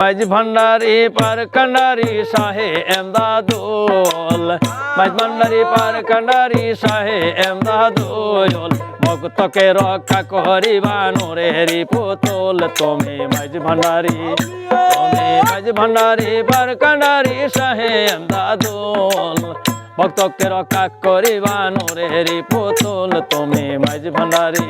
মাঝ ভান্ডারি পার কান্ডারি শাহে এমদাদুল। মাঝ ভান্ডারি পার কান্ডারি শাহে এমদাদুল। ভক্তকে রক্ষা করিবা নোরেরি পুতুল। তুমি মাঝ ভান্ডারি, তুমি মাঝ ভান্ডারি পার কান্ডারি শাহে এমদাদুল। ভক্তকে রক্ষা করিবা নোরেরি পুতুল। তুমি মাঝ ভান্ডারি।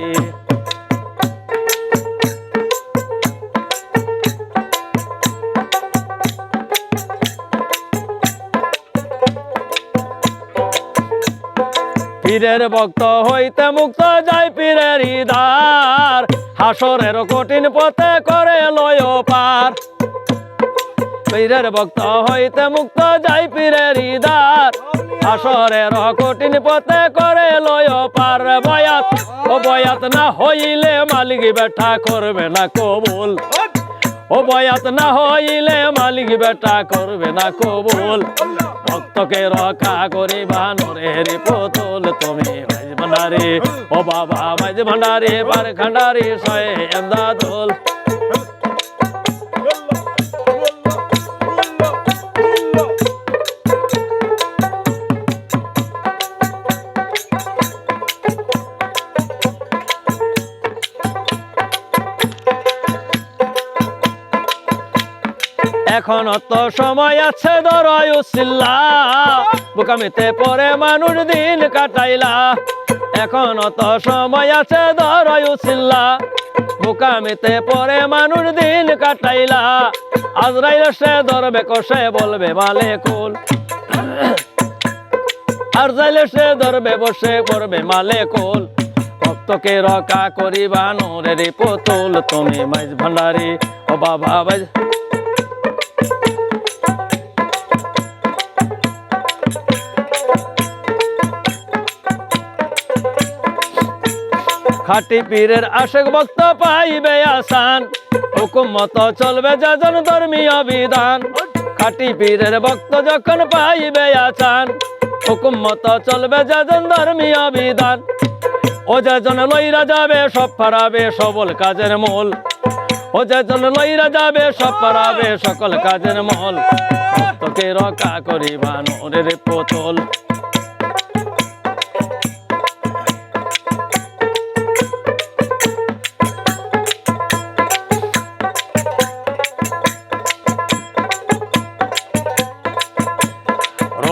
পীরের ভক্ত হইতে মুক্ত যায় পীরের ইদার। হাসরের কঠিন পথে করে লয় পার। পীরের ভক্ত হইতে মুক্ত যায় পীরের ইদার। হাসরের কঠিন পথে করে লয় পার। বয়াত, ও বয়াত না হইলে মালিক বেটা করবে না কবুল। ও বয়াত না হইলে মালিক বেটা করবে না কবুল। ভক্তকে রক্ষা করিবা বানরের পুতুল, তুমি মাঝ ভান্ডারে। ও বাবা, মাঝ ভান্ডারে, বার খান্ডারে সয়ে এমদাদুল। এখন অত সময় আছে দরায়ু সিল্লা বুকামিতে পরে মানুষ দিন কাটাইলা। এখন অত সময় আছে দরায়ু সিল্লা বুকামিতে পরে মানুষ দিন কাটাইলা। আজরাইল সে ধরবে কষে বলবে মালে কুল আর যাইলে সে ধরবে বসে পড়বে মালে কুল ভক্তকে রকা করিবা পুতুল। তুমি মাইজ ভান্ডারি। ও বাবা খাটি পীরের আশেক ভক্ত পাইবে আসান। হুকুম মতো চলবে যাজন ধর্মীয় বিধান খাটি পীরের ভক্ত যখন পাইবে আসান, হুকুম মতো চলবে যাজন ধর্মীয় বিধান ও যাজন লইরা যাবে, সব পারাবে সবল কাজের মূল। ও যাজন লইরা যাবে, সব পারাবে সকল কাজের মূল। ভক্তকে রক্ষা করিবা নোরের পুতুল।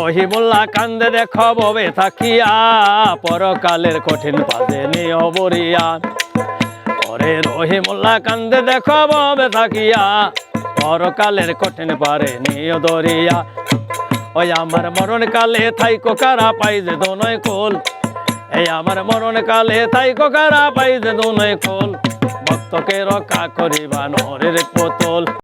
রহিমুল্লাহ কান্দে দেখো ববে থাকিয়া, পরকালের কঠিন পাদে নিয় বরিয়া ওরে রহিমুল্লাহ কান্দে দেখো ববে থাকিয়া, পরকালের কঠিন পারে নিয় দরিয়া। ওই আমার মরণ কালে থাইকো কারা পাই যে দোনয় কোল? এই আমার মরণ কালে থাইকো কারা পাই যে দোনয় কোল? ভক্তকে রক্ষা করিবা নরের পুতুল।